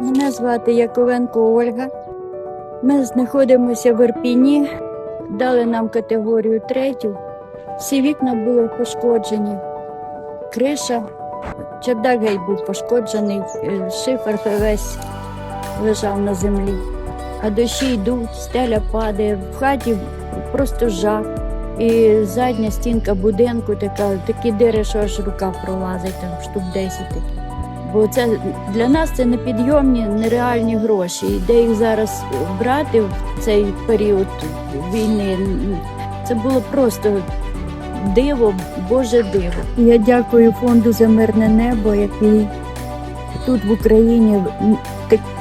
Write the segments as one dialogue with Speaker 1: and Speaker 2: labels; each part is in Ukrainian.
Speaker 1: Мене звати Яковенко Ольга. Ми знаходимося в Ірпіні, дали нам категорію третю. Всі вікна були пошкоджені. Криша, чердак був пошкоджений, е, шифер весь лежав на землі. А дощі йдуть, стеля падає, в хаті просто жах. І задня стінка будинку така, такі дири, що аж рука пролазить, там штук 10 таких. Бо це для нас це непідйомні, нереальні гроші. І де їх зараз брати в цей період війни, це було просто диво, Боже диво. Я дякую фонду за мирне небо, який тут в Україні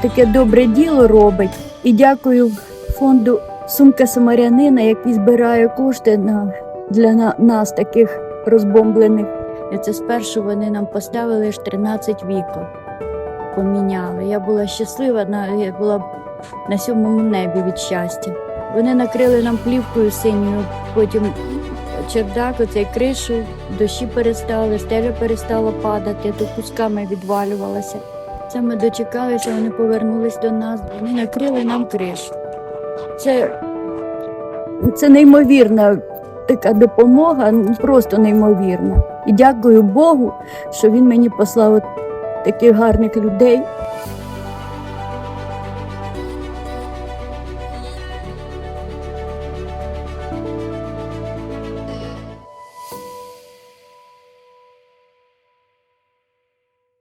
Speaker 1: таке добре діло робить. І дякую фонду Сумка Самарянина, який збирає кошти на, для нас, таких розбомблених. І це спершу вони нам поставили аж 13 вікон. Поміняли. Я була щаслива, я була на сьомому небі від щастя. Вони накрили нам плівкою синьою, потім чердак, оцей кришу, дощі перестали, стеля перестала падати, то кусками відвалювалася. Це ми дочекалися, вони повернулись до нас, вони накрили нам кришу. Це, це неймовірна така допомога, ну, просто неймовірна. І дякую Богу, що він мені послав таких гарних людей,